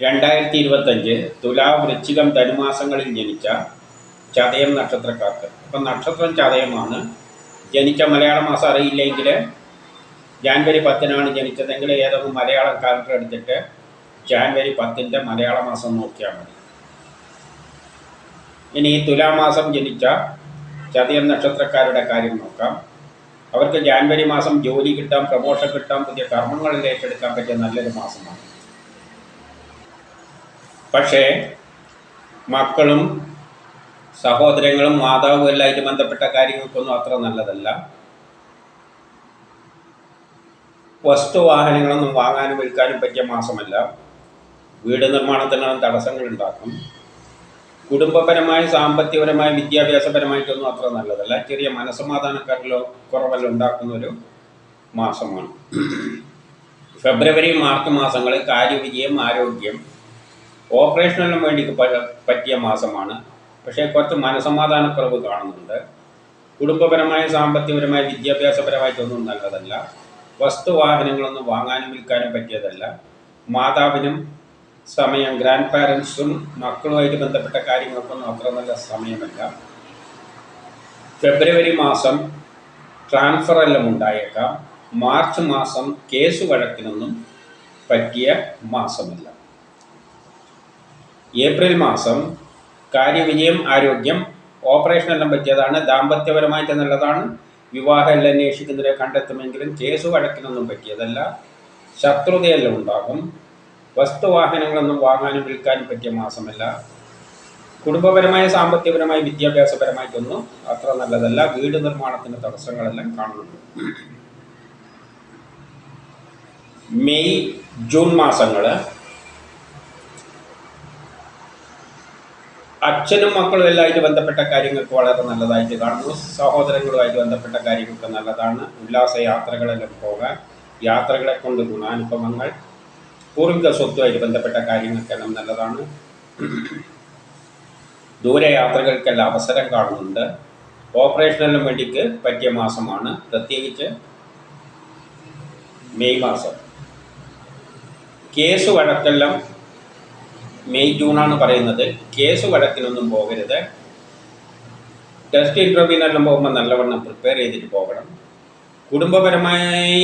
രണ്ടായിരത്തി ഇരുപത്തഞ്ച് തുലാ വൃശ്ചികം ധനുമാസങ്ങളിൽ ജനിച്ച ചതയം നക്ഷത്രക്കാർക്ക്. അപ്പം നക്ഷത്രം ചതയമാണ്. ജനിച്ച മലയാള മാസം അറിയില്ലെങ്കിൽ ജാൻവരി പത്തിനാണ് ജനിച്ചതെങ്കിൽ ഏതൊക്കെ മലയാളം കാലണ്ടർ എടുത്തിട്ട് ജാൻവരി പത്തിന്റെ മലയാള മാസം നോക്കിയാൽ മതി. ഇനി തുലാമാസം ജനിച്ച ചതയം നക്ഷത്രക്കാരുടെ കാര്യം നോക്കാം. അവർക്ക് ജാൻവരി മാസം ജോലി കിട്ടാം പ്രമോഷൻ കിട്ടാം പുതിയ കർമ്മങ്ങളിൽ ഏറ്റെടുക്കാൻ പറ്റിയ നല്ലൊരു മാസമാണ്. പക്ഷേ മക്കളും സഹോദരങ്ങളും മാതാവും എല്ലായിട്ട് ബന്ധപ്പെട്ട കാര്യങ്ങൾക്കൊന്നും അത്ര നല്ലതല്ല. വസ്തുവാഹനങ്ങളൊന്നും വാങ്ങാനും വിൽക്കാനും പറ്റിയ മാസമല്ല. വീട് നിർമ്മാണത്തിന് തടസ്സങ്ങൾ ഉണ്ടാക്കും കുടുംബപരമായും സാമ്പത്തികപരമായും വിദ്യാഭ്യാസപരമായിട്ടൊന്നും അത്ര നല്ലതല്ല. ചെറിയ മനസ്സമാധാനക്കാരിലോ കുറവല്ലോ ഉണ്ടാക്കുന്ന ഒരു മാസമാണ്. ഫെബ്രുവരി മാർച്ച് മാസങ്ങളിൽ കാര്യവിജയം ആരോഗ്യം ഓപ്പറേഷനെല്ലാം വേണ്ടി പറ്റിയ മാസമാണ്. പക്ഷേ കുറച്ച് മനസമാധാനക്കുറവ് കാണുന്നുണ്ട്. കുടുംബപരമായ സാമ്പത്തികപരമായ വിദ്യാഭ്യാസപരമായിട്ടൊന്നും നല്ലതല്ല. വസ്തുവാഹനങ്ങളൊന്നും വാങ്ങാനും വിൽക്കാനും പറ്റിയതല്ല. മാതാവിനും സമയം ഗ്രാൻഡ് പാരൻസും മക്കളുമായിട്ട് ബന്ധപ്പെട്ട കാര്യങ്ങൾക്കൊന്നും അത്ര നല്ല സമയമല്ല. ഫെബ്രുവരി മാസം ട്രാൻസ്ഫർ എല്ലാം ഉണ്ടായേക്കാം. മാർച്ച് മാസം കേസ് വഴക്കിനൊന്നും പറ്റിയ മാസമല്ല. ഏപ്രിൽ മാസം കാര്യവിജയം ആരോഗ്യം ഓപ്പറേഷൻ എല്ലാം പറ്റിയതാണ്. ദാമ്പത്യപരമായിട്ട് നല്ലതാണ് വിവാഹം എല്ലാം അന്വേഷിക്കുന്നവരെ കണ്ടെത്തുമെങ്കിലും കേസ് വഴക്കിനൊന്നും പറ്റിയതല്ല. ശത്രുതയെല്ലാം ഉണ്ടാകും. വസ്തുവാഹനങ്ങളൊന്നും വാങ്ങാനും വിൽക്കാനും പറ്റിയ മാസമല്ല. കുടുംബപരമായ സാമ്പത്തികപരമായ വിദ്യാഭ്യാസപരമായിട്ടൊന്നും അത്ര നല്ലതല്ല. വീട് നിർമ്മാണത്തിന് തടസ്സങ്ങളെല്ലാം കാണുന്നുണ്ട്. മെയ് ജൂൺ മാസങ്ങൾ അച്ഛനും മക്കളും എല്ലായിട്ട് ബന്ധപ്പെട്ട കാര്യങ്ങൾക്ക് വളരെ നല്ലതായിട്ട് കാണുന്നു. സഹോദരങ്ങളുമായിട്ട് ബന്ധപ്പെട്ട കാര്യങ്ങൾക്ക് നല്ലതാണ്. ഉല്ലാസ യാത്രകളിലും പോകാൻ യാത്രകളെ കൊണ്ട് ഗുണാനുഭവങ്ങൾ പൂർവിക സ്വത്തുമായിട്ട് ബന്ധപ്പെട്ട കാര്യങ്ങൾക്കെല്ലാം നല്ലതാണ്. ദൂരയാത്രകൾക്കെല്ലാം അവസരം കാണുന്നുണ്ട്. ഓപ്പറേഷനെല്ലാം വേണ്ടിക്ക് പറ്റിയ മാസമാണ്. പ്രത്യേകിച്ച് മെയ് മാസം. കേസ് വഴക്കെല്ലാം മെയ് ജൂണാണ് പറയുന്നത്. കേസ് വഴക്കിനൊന്നും പോകരുത്. ടെസ്റ്റ് ഇന്റർവ്യൂവിനെല്ലാം പോകുമ്പോൾ നല്ലവണ്ണം പ്രിപ്പയർ ചെയ്തിട്ട് പോകണം. കുടുംബപരമായി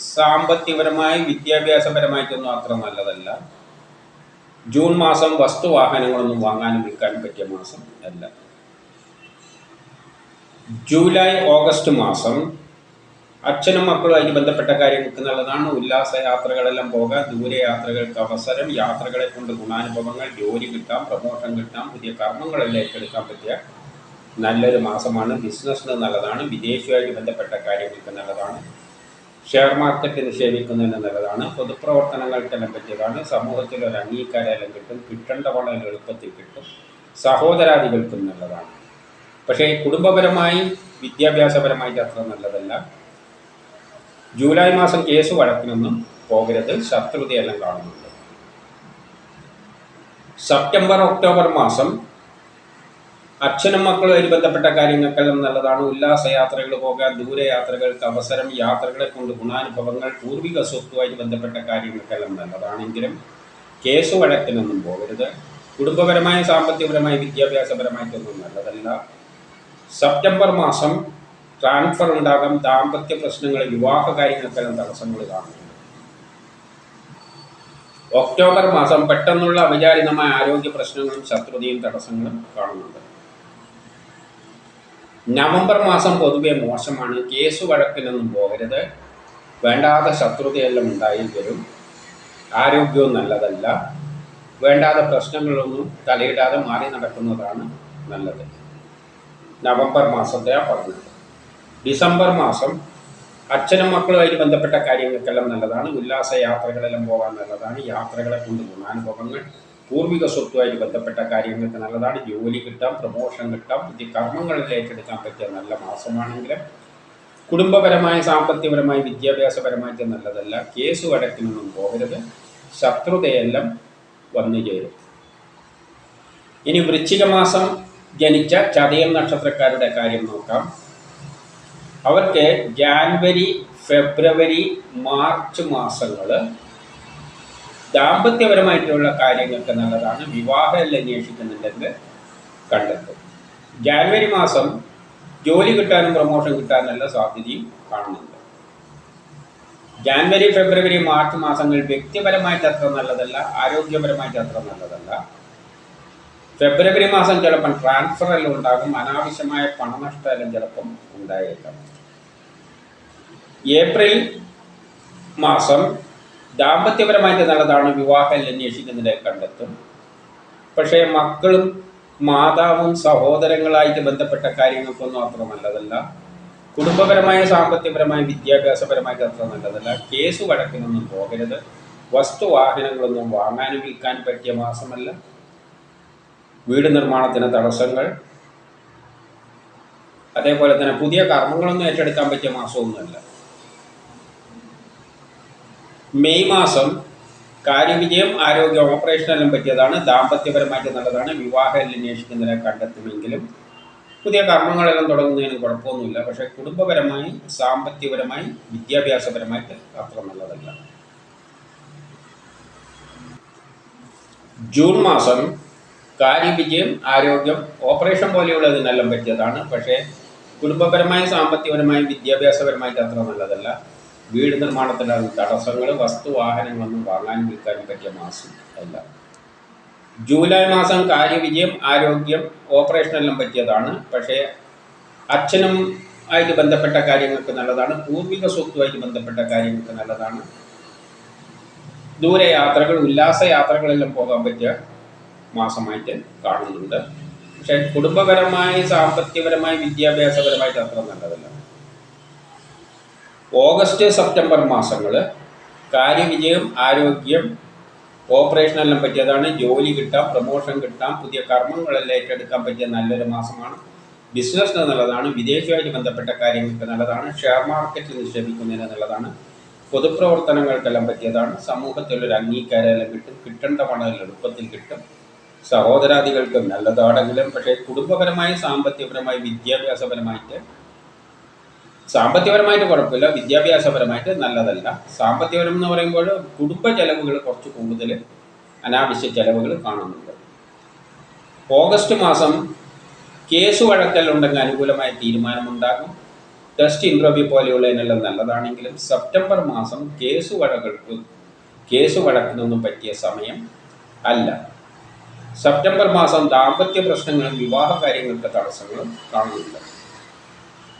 സാമ്പത്തികപരമായി വിദ്യാഭ്യാസപരമായിട്ടൊന്നും അത്ര നല്ലതല്ല. ജൂൺ മാസം വസ്തു വാഹനങ്ങളൊന്നും വാങ്ങാനും വിൽക്കാനും പറ്റിയ മാസം അല്ല. ജൂലൈ ഓഗസ്റ്റ് മാസം അച്ഛനും മക്കളുമായിട്ട് ബന്ധപ്പെട്ട കാര്യങ്ങൾക്ക് നല്ലതാണ്. ഉല്ലാസ യാത്രകളെല്ലാം പോകാം ദൂരയാത്രകൾക്ക് അവസരം യാത്രകളെ കൊണ്ട് ഗുണാനുഭവങ്ങൾ ജോലി കിട്ടാം പ്രമോഷൻ കിട്ടാം പുതിയ കർമ്മങ്ങളെല്ലാം ഏറ്റെടുക്കാൻ പറ്റിയ നല്ലൊരു മാസമാണ്. ബിസിനസ്സിന് നല്ലതാണ്. വിദേശവുമായിട്ട് ബന്ധപ്പെട്ട കാര്യങ്ങൾക്ക് നല്ലതാണ്. ഷെയർ മാർക്കറ്റ് നിക്ഷേപിക്കുന്നതിന് നല്ലതാണ്. പൊതുപ്രവർത്തനങ്ങൾക്കെല്ലാം പറ്റിയതാണ്. സമൂഹത്തിൽ ഒരു അംഗീകാരമെല്ലാം കിട്ടും. കിട്ടേണ്ട വളരെ എളുപ്പത്തിൽ കിട്ടും. സഹോദരാദികൾക്കും നല്ലതാണ്. പക്ഷേ കുടുംബപരമായി വിദ്യാഭ്യാസപരമായിട്ട് അത്ര നല്ലതല്ല. ജൂലൈ മാസം കേസ് വഴക്കിനൊന്നും പോകരുത്. ശത്രുതയെല്ലാം കാണുന്നുണ്ട്. സെപ്റ്റംബർ ഒക്ടോബർ മാസം അച്ഛനും മക്കളുമായി ബന്ധപ്പെട്ട കാര്യങ്ങൾക്കെല്ലാം നല്ലതാണ്. ഉല്ലാസയാത്രകൾ പോകാൻ ദൂരയാത്രകൾക്ക് അവസരം യാത്രകളെ കൊണ്ട് ഗുണാനുഭവങ്ങൾ പൂർവിക സ്വത്തുമായി ബന്ധപ്പെട്ട കാര്യങ്ങൾക്കെല്ലാം നല്ലതാണെങ്കിലും കേസ് വഴക്കിനൊന്നും പോകരുത്. കുടുംബപരമായ സാമ്പത്തികപരമായ വിദ്യാഭ്യാസപരമായിട്ടൊന്നും നല്ലതല്ല. സെപ്റ്റംബർ മാസം ട്രാൻസ്ഫർ ഉണ്ടാകാം ദാമ്പത്യ പ്രശ്നങ്ങൾ വിവാഹ കാര്യങ്ങൾക്കെല്ലാം തടസ്സങ്ങൾ കാണുന്നു ഒക്ടോബർ മാസം പെട്ടെന്നുള്ള അവിചാരിതമായ ആരോഗ്യ പ്രശ്നങ്ങളും ശത്രുതയും തടസ്സങ്ങളും കാണുന്നുണ്ട്. നവംബർ മാസം പൊതുവെ മോശമാണ്. കേസ് വഴക്കിനൊന്നും പോകരുത്. വേണ്ടാതെ ശത്രുതയെല്ലാം ഉണ്ടായി വരും. ആരോഗ്യവും നല്ലതല്ല. വേണ്ടാതെ പ്രശ്നങ്ങളൊന്നും തലയിടാതെ മാറി നടക്കുന്നതാണ് നല്ലത്. നവംബർ മാസത്തെ പറഞ്ഞത്. ഡിസംബർ മാസം അച്ഛനും മക്കളുമായിട്ട് ബന്ധപ്പെട്ട കാര്യങ്ങൾക്കെല്ലാം നല്ലതാണ്. ഉല്ലാസ യാത്രകളെല്ലാം പോകാൻ നല്ലതാണ്. യാത്രകളെ കൊണ്ട് ഗുണാനുഭവങ്ങൾ പൂർവിക സ്വത്തുമായിട്ട് ബന്ധപ്പെട്ട കാര്യങ്ങൾക്ക് നല്ലതാണ്. ജോലി കിട്ടാം പ്രമോഷൻ കിട്ടാം പുതിയ കർമ്മങ്ങളിൽ ഏറ്റെടുക്കാൻ പറ്റിയ നല്ല മാസമാണെങ്കിലും കുടുംബപരമായ സാമ്പത്തികപരമായ വിദ്യാഭ്യാസപരമായിട്ട് നല്ലതല്ല. കേസ് വഴക്കിനൊന്നും പോകരുത്. ശത്രുതയെല്ലാം വന്നു ചേരും. ഇനി വൃശ്ചിക മാസം ജനിച്ച ചതയം നക്ഷത്രക്കാരുടെ കാര്യം നോക്കാം. അവർക്ക് ജാൻവരി ഫെബ്രുവരി മാർച്ച് മാസങ്ങൾ ദാമ്പത്യപരമായിട്ടുള്ള കാര്യങ്ങൾക്ക് നല്ലതാണ്. വിവാഹമല്ല അന്വേഷിക്കുന്നുണ്ടെങ്കിൽ കണ്ടെത്തും. ജാനുവരി മാസം ജോലി കിട്ടാനും പ്രൊമോഷൻ കിട്ടാനുള്ള സാധ്യതയും കാണുന്നുണ്ട്. ജാനുവരി ഫെബ്രുവരി മാർച്ച് മാസങ്ങൾ വ്യക്തിപരമായിട്ട് അത്ര നല്ലതല്ല ആരോഗ്യപരമായിട്ട് അത്ര നല്ലതല്ല. ഫെബ്രുവരി മാസം ചിലപ്പം ട്രാൻസ്ഫർ എല്ലാം ഉണ്ടാകും. അനാവശ്യമായ പണനഷ്ടം എല്ലാം ചിലപ്പം ഉണ്ടായേക്കാം. ഏപ്രിൽ മാസം ദാമ്പത്യപരമായിട്ട് നല്ലതാണ് വിവാഹം അന്വേഷിക്കുന്നതിനെ കണ്ടെത്തും. പക്ഷേ മക്കളും മാതാവും സഹോദരങ്ങളായിട്ട് ബന്ധപ്പെട്ട കാര്യങ്ങൾക്കൊന്നും അത്ര നല്ലതല്ല. കുടുംബപരമായ സാമ്പത്തികപരമായ വിദ്യാഭ്യാസപരമായിട്ട് അത്ര നല്ലതല്ല. കേസ് വഴക്കിനൊന്നും പോകരുത്. വസ്തുവാഹനങ്ങളൊന്നും വാങ്ങാനും വിൽക്കാൻ പറ്റിയ മാസമല്ല. വീട് നിർമ്മാണത്തിന് തടസ്സങ്ങൾ അതേപോലെ തന്നെ പുതിയ കർമ്മങ്ങളൊന്നും ഏറ്റെടുക്കാൻ പറ്റിയ മാസമൊന്നുമല്ല. മെയ് മാസം കാര്യവിജയം ആരോഗ്യ ഓപ്പറേഷനെല്ലാം പറ്റിയതാണ്. ദാമ്പത്യപരമായിട്ട് നല്ലതാണ്. വിവാഹം അന്വേഷിക്കുന്നതിനെ കണ്ടെത്തുമെങ്കിലും പുതിയ കർമ്മങ്ങളെല്ലാം തുടങ്ങുന്നതിന് കുഴപ്പമൊന്നുമില്ല. പക്ഷേ കുടുംബപരമായി സാമ്പത്തികപരമായി വിദ്യാഭ്യാസപരമായിട്ട് അത്ര നല്ലതല്ല. ജൂൺ മാസം കാര്യവിജയം ആരോഗ്യം ഓപ്പറേഷൻ പോലെയുള്ളതിനെല്ലാം പറ്റിയതാണ്. പക്ഷേ കുടുംബപരമായും സാമ്പത്തികപരമായും വിദ്യാഭ്യാസപരമായിട്ട് അത്ര നല്ലതല്ല. വീട് നിർമ്മാണത്തിലാണ് തടസ്സങ്ങൾ വസ്തു വാഹനങ്ങളൊന്നും വാങ്ങാനും വിൽക്കാനും പറ്റിയ മാസം അല്ല. ജൂലൈ മാസം കാര്യവിജയം ആരോഗ്യം ഓപ്പറേഷനെല്ലാം പറ്റിയതാണ്. പക്ഷേ അച്ഛനും ആയിട്ട് ബന്ധപ്പെട്ട കാര്യങ്ങൾക്ക് നല്ലതാണ്. പൂർവിക സ്വത്തുമായിട്ട് ബന്ധപ്പെട്ട കാര്യങ്ങൾക്ക് നല്ലതാണ്. ദൂരയാത്രകൾ ഉല്ലാസ യാത്രകളെല്ലാം പോകാൻ പറ്റിയ മാസമായിട്ട് കാണുന്നുണ്ട്. പക്ഷെ കുടുംബപരമായി സാമ്പത്തികപരമായി വിദ്യാഭ്യാസപരമായിട്ട് അത്ര നല്ലതല്ല. ഓഗസ്റ്റ് സെപ്റ്റംബർ മാസങ്ങൾ കാര്യവിജയം ആരോഗ്യം ഓപ്പറേഷനെല്ലാം പറ്റിയതാണ്. ജോലി കിട്ടാം പ്രമോഷൻ കിട്ടാം പുതിയ കർമ്മങ്ങളെല്ലാം ഏറ്റെടുക്കാൻ പറ്റിയ നല്ലൊരു മാസമാണ്. ബിസിനസ്സിന് നല്ലതാണ് വിദേശവുമായിട്ട് ബന്ധപ്പെട്ട കാര്യങ്ങൾക്ക് നല്ലതാണ് ഷെയർ മാർക്കറ്റിൽ നിക്ഷേപിക്കുന്നതിന് നല്ലതാണ് പൊതുപ്രവർത്തനങ്ങൾക്കെല്ലാം പറ്റിയതാണ്. സമൂഹത്തിലൊരു അംഗീകാരമെല്ലാം കിട്ടും കിട്ടേണ്ട പണം എളുപ്പത്തിൽ കിട്ടും. സഹോദരാദികൾക്കും നല്ലതാണെങ്കിലും പക്ഷേ കുടുംബപരമായി സാമ്പത്തികപരമായി വിദ്യാഭ്യാസപരമായിട്ട് സാമ്പത്തികപരമായിട്ട് കുഴപ്പമില്ല വിദ്യാഭ്യാസപരമായിട്ട് നല്ലതല്ല. സാമ്പത്തികപരം എന്ന് പറയുമ്പോൾ കുടുംബ ചെലവുകൾ കുറച്ച് കൂടുതൽ അനാവശ്യ ചെലവുകൾ കാണുന്നുണ്ട്. ഓഗസ്റ്റ് മാസം കേസ് വഴക്കലുണ്ടെങ്കിൽ അനുകൂലമായ തീരുമാനമുണ്ടാകും. ടെസ്റ്റ് ഇന്റർവ്യൂ പോലെയുള്ളതിനെല്ലാം നല്ലതാണെങ്കിലും സെപ്റ്റംബർ മാസം കേസ് വഴകൾക്ക് കേസ് വഴക്കിനൊന്നും പറ്റിയ സമയം അല്ല. സെപ്റ്റംബർ മാസം ദാമ്പത്യ പ്രശ്നങ്ങളും വിവാഹ കാര്യങ്ങൾക്ക് തടസ്സങ്ങളും കാണുന്നുണ്ട്.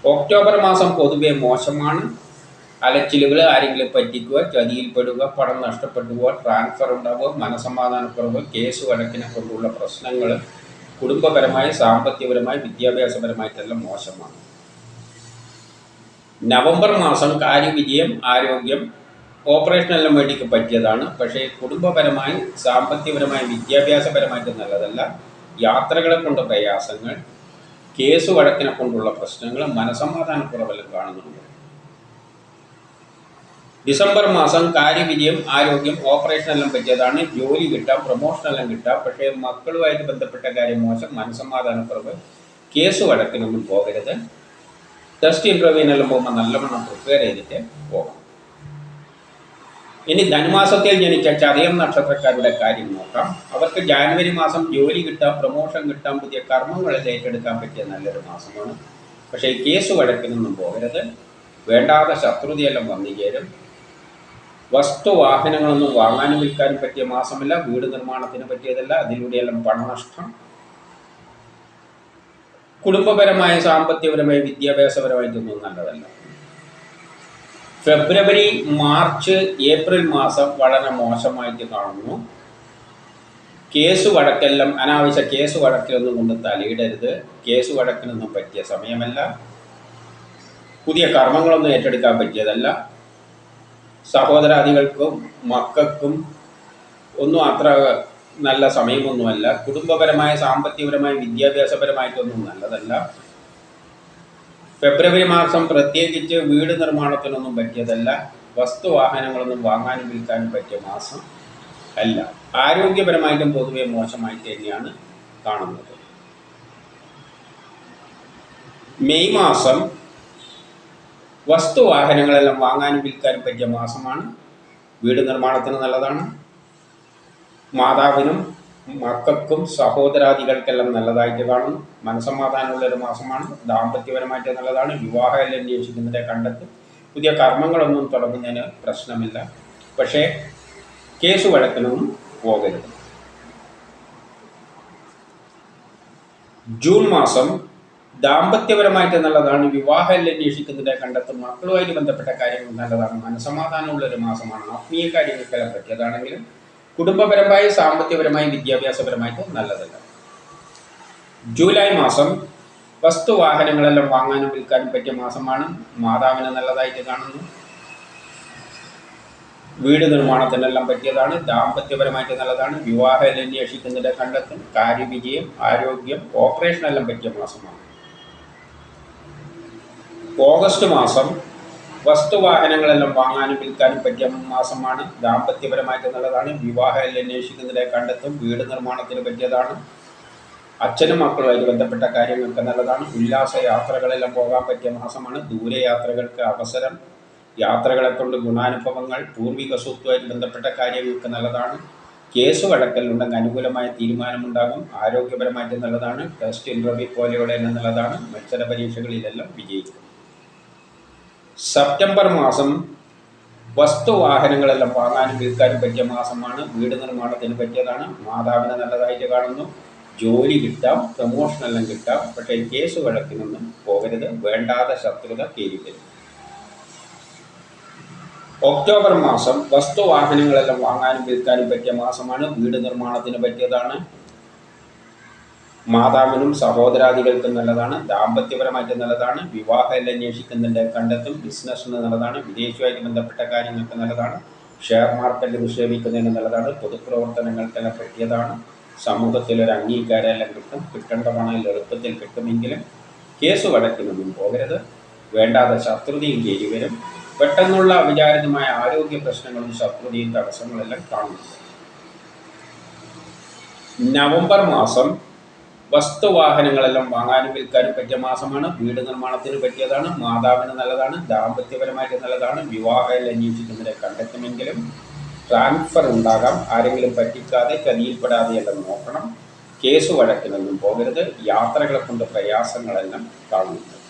ഒക്ടോബർ മാസം പൊതുവെ മോശമാണ്. അലച്ചിലുകൾ ആരെങ്കിലും പറ്റിക്കുക ചതിയിൽപ്പെടുക പണം നഷ്ടപ്പെട്ടു പോവുക ട്രാൻസ്ഫർ ഉണ്ടാവുക മനസമാധാനക്കുറവ് കേസ് വഴക്കിനെ കൊണ്ടുള്ള പ്രശ്നങ്ങൾ കുടുംബപരമായി സാമ്പത്തികപരമായി വിദ്യാഭ്യാസപരമായിട്ടെല്ലാം മോശമാണ്. നവംബർ മാസം കാര്യവിജയം ആരോഗ്യം ഓപ്പറേഷനെല്ലാം വേണ്ടിക്ക് പറ്റിയതാണ്. പക്ഷേ കുടുംബപരമായി സാമ്പത്തികപരമായി വിദ്യാഭ്യാസപരമായിട്ട് നല്ലതല്ല. യാത്രകളെ കൊണ്ട് പ്രയാസങ്ങൾ കേസ് വഴക്കിനെ കൊണ്ടുള്ള പ്രശ്നങ്ങൾ മനസമാധാനക്കുറവെല്ലാം കാണുന്നുണ്ട്. ഡിസംബർ മാസം കാര്യവിജയം ആരോഗ്യം ഓപ്പറേഷനെല്ലാം പറ്റിയതാണ്. ജോലി കിട്ടാം പ്രൊമോഷനെല്ലാം കിട്ടാം. പക്ഷേ മക്കളുമായിട്ട് ബന്ധപ്പെട്ട കാര്യം മോശം മനസമാധാനക്കുറവ് കേസ് വഴക്കിനൊന്നും പോകരുത്. ടെസ്റ്റ് ഇന്റർവ്യൂവിനെല്ലാം പോകുമ്പോൾ നല്ലവണ്ണം പ്രിപ്പയർ ചെയ്തിട്ട് പോകണം. ഇനി ധനുമാസത്തിൽ ജനിച്ച ചതയം നക്ഷത്രക്കാരുടെ കാര്യം നോക്കാം. അവർക്ക് ജാനുവരി മാസം ജോലി കിട്ടാം പ്രൊമോഷൻ കിട്ടാം പുതിയ കർമ്മങ്ങളിൽ ഏറ്റെടുക്കാൻ പറ്റിയ നല്ലൊരു മാസമാണ്. പക്ഷേ കേസ് വഴക്കിനൊന്നും പോകരുത്. വേണ്ടാതെ ശത്രുതയെല്ലാം വന്നു ചേരും. വസ്തു വാഹനങ്ങളൊന്നും വാങ്ങാനും വിൽക്കാനും പറ്റിയ മാസമല്ല. വീട് നിർമ്മാണത്തിന് പറ്റിയതല്ല. അതിലൂടെയെല്ലാം പണനഷ്ടം. കുടുംബപരമായ സാമ്പത്തികപരമായ വിദ്യാഭ്യാസപരമായിട്ടൊന്നും നല്ലതല്ല. ഫെബ്രുവരി മാർച്ച് ഏപ്രിൽ മാസം വളരെ മോശമായിട്ട് കാണുന്നു. കേസ് വഴക്കെല്ലാം അനാവശ്യ കേസ് വഴക്കിലൊന്നും കൊണ്ട് തലയിടരുത്. കേസ് വഴക്കിനൊന്നും പറ്റിയ സമയമല്ല. പുതിയ കർമ്മങ്ങളൊന്നും ഏറ്റെടുക്കാൻ പറ്റിയതല്ല. സഹോദരാദികൾക്കും മക്കൾക്കും ഒന്നും അത്ര നല്ല സമയമൊന്നുമല്ല. കുടുംബപരമായ സാമ്പത്തികപരമായ വിദ്യാഭ്യാസപരമായിട്ടൊന്നും നല്ലതല്ല. ഫെബ്രുവരി മാസം പ്രത്യേകിച്ച് വീട് നിർമ്മാണത്തിനൊന്നും പറ്റിയതല്ല. വസ്തുവാഹനങ്ങളൊന്നും വാങ്ങാനും വിൽക്കാനും പറ്റിയ മാസം അല്ല. ആരോഗ്യപരമായിട്ടും പൊതുവെ മോശമായി തന്നെയാണ് കാണുന്നത്. മെയ് മാസം വസ്തുവാഹനങ്ങളെല്ലാം വാങ്ങാനും വിൽക്കാനും പറ്റിയ മാസമാണ്. വീട് നിർമ്മാണത്തിന് നല്ലതാണ്. മാതാവിനും മക്കൾക്കും സഹോദരാദികൾക്കെല്ലാം നല്ലതായിട്ട് കാണുന്നു മനസമാധാനമുള്ള ഒരു മാസമാണ്. ദാമ്പത്യപരമായിട്ട് നല്ലതാണ്. വിവാഹമല്ല അന്വേഷിക്കുന്നതിനെ കണ്ടെത്തും. പുതിയ കർമ്മങ്ങളൊന്നും തുടങ്ങുന്നതിന് പ്രശ്നമില്ല. പക്ഷേ കേസ് വഴക്കിനൊന്നും പോകരുത്. ജൂൺ മാസം ദാമ്പത്യപരമായിട്ട് നല്ലതാണ്. വിവാഹമല്ല അന്വേഷിക്കുന്നതിനെ കണ്ടെത്തും. മക്കളുമായിട്ട് ബന്ധപ്പെട്ട കാര്യങ്ങൾ നല്ലതാണ്. മനസമാധാനമുള്ള ഒരു മാസമാണ്. ആത്മീയ കാര്യങ്ങൾക്കെല്ലാം പറ്റിയതാണെങ്കിലും കുടുംബപരമായി സാമ്പത്തികപരമായി വിദ്യാഭ്യാസപരമായിട്ട് നല്ലതല്ല. ജൂലൈ മാസം വസ്തുവാഹനങ്ങളെല്ലാം വാങ്ങാനും വിൽക്കാനും പറ്റിയ മാസമാണ്. മാതാവിന് നല്ലതായിട്ട് കാണുന്നു. വീട് നിർമ്മാണത്തിനെല്ലാം പറ്റിയതാണ്. ദാമ്പത്യപരമായിട്ട് നല്ലതാണ്. വിവാഹം അന്വേഷിക്കുന്നതിന്റെ കണ്ടെത്തും. കാര്യവിജയം ആരോഗ്യം ഓപ്പറേഷൻ എല്ലാം പറ്റിയ മാസമാണ്. ഓഗസ്റ്റ് മാസം വസ്തുവാഹനങ്ങളെല്ലാം വാങ്ങാനും വിൽക്കാനും പറ്റിയ മാസമാണ്. ദാമ്പത്യപരമായിട്ട് നല്ലതാണ്. വിവാഹം അന്വേഷിക്കുന്നതിനെ കണ്ടെത്തും. വീട് നിർമ്മാണത്തിന് പറ്റിയതാണ്. അച്ഛനും മക്കളുമായിട്ട് ബന്ധപ്പെട്ട കാര്യങ്ങൾക്ക് നല്ലതാണ്. ഉല്ലാസ യാത്രകളെല്ലാം പോകാൻ പറ്റിയ മാസമാണ്. ദൂരയാത്രകൾക്ക് അവസരം യാത്രകളെ കൊണ്ട് ഗുണാനുഭവങ്ങൾ പൂർവിക സ്വത്തുമായിട്ട് ബന്ധപ്പെട്ട കാര്യങ്ങൾക്ക് നല്ലതാണ്. കേസ് വഴക്കലുണ്ടെങ്കിൽ അനുകൂലമായ തീരുമാനമുണ്ടാകും. ആരോഗ്യപരമായിട്ട് നല്ലതാണ്. ടെസ്റ്റ് ഇന്റർവ്യൂ പോലെയുള്ള നല്ലതാണ്. മത്സര പരീക്ഷകളിലെല്ലാം വിജയിക്കും. സെപ്റ്റംബർ മാസം വസ്തുവാഹനങ്ങളെല്ലാം വാങ്ങാനും വിൽക്കാനും പറ്റിയ മാസമാണ്. വീട് നിർമ്മാണത്തിന് പറ്റിയതാണ്. മാതാവിനെ നല്ലതായിട്ട് കാണുന്നു. ജോലി കിട്ടാം പ്രൊമോഷൻ എല്ലാം കിട്ടാം. പക്ഷേ കേസ് വഴക്കിനൊന്നും പോകരുത്. വേണ്ടാതെ ശത്രുത കേരിക്കരുത് ഒക്ടോബർ മാസം വസ്തുവാഹനങ്ങളെല്ലാം വാങ്ങാനും വിൽക്കാനും പറ്റിയ മാസമാണ്. വീട് നിർമ്മാണത്തിന് പറ്റിയതാണ്. മാതാവിനും സഹോദരാദികൾക്കും നല്ലതാണ് ദാമ്പത്യപരമായിട്ട് നല്ലതാണ് വിവാഹം അന്വേഷിക്കുന്നതിന്റെ കണ്ടെത്തും ബിസിനസ്സിന് നല്ലതാണ് വിദേശവുമായിട്ട് ബന്ധപ്പെട്ട കാര്യങ്ങൾക്ക് നല്ലതാണ് ഷെയർ മാർക്കറ്റിൽ നിക്ഷേപിക്കുന്നതിന് നല്ലതാണ് പൊതുപ്രവർത്തനങ്ങൾക്കെല്ലാം പറ്റിയതാണ് സമൂഹത്തിൽ ഒരു അംഗീകാരമെല്ലാം കിട്ടും കിട്ടേണ്ട പണം എളുപ്പത്തിൽ കിട്ടുമെങ്കിലും കേസ് വഴക്കിനൊന്നും പോകരുത് വേണ്ടാതെ ശത്രുതയും കയറി വരും പെട്ടെന്നുള്ള അവിചാരിതമായ ആരോഗ്യ പ്രശ്നങ്ങളും ശത്രുതയും തടസ്സങ്ങളെല്ലാം കാണുന്നു നവംബർ മാസം വസ്തുവാഹനങ്ങളെല്ലാം വാങ്ങാനും വിൽക്കാനും പറ്റിയ മാസമാണ്. വീട് നിർമ്മാണത്തിന് പറ്റിയതാണ്. മാതാവിന് നല്ലതാണ്. ദാമ്പത്യപരമായിട്ട് നല്ലതാണ്. വിവാഹം അന്വേഷിക്കുന്നതിനെ കണ്ടെത്തുമെങ്കിലും ട്രാൻസ്ഫർ ഉണ്ടാകാം. ആരെങ്കിലും പറ്റിക്കാതെ കരിയിൽപ്പെടാതെ എല്ലാം നോക്കണം. കേസ് വഴക്കിനൊന്നും പോകരുത്. യാത്രകളെ കൊണ്ട് പ്രയാസങ്ങളെല്ലാം കാണുന്നുണ്ട്.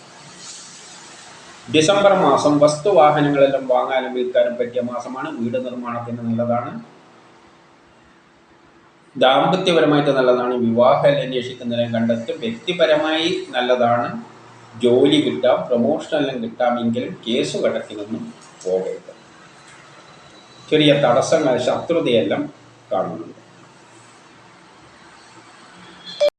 ഡിസംബർ മാസം വസ്തുവാഹനങ്ങളെല്ലാം വാങ്ങാനും വിൽക്കാനും പറ്റിയ മാസമാണ്. വീട് നിർമ്മാണത്തിന് നല്ലതാണ്. ദാമ്പത്യപരമായിട്ട് നല്ലതാണ്. വിവാഹം അന്വേഷിക്കുന്നതിനെ കണ്ടെത്തും. വ്യക്തിപരമായി നല്ലതാണ്. ജോലി കിട്ടാം പ്രൊമോഷനെല്ലാം കിട്ടാമെങ്കിലും കേസ് കടക്കിനൊന്നും പോകരുത്. ചെറിയ തടസ്സങ്ങൾ ശത്രുതയെല്ലാം കാണുന്നുണ്ട്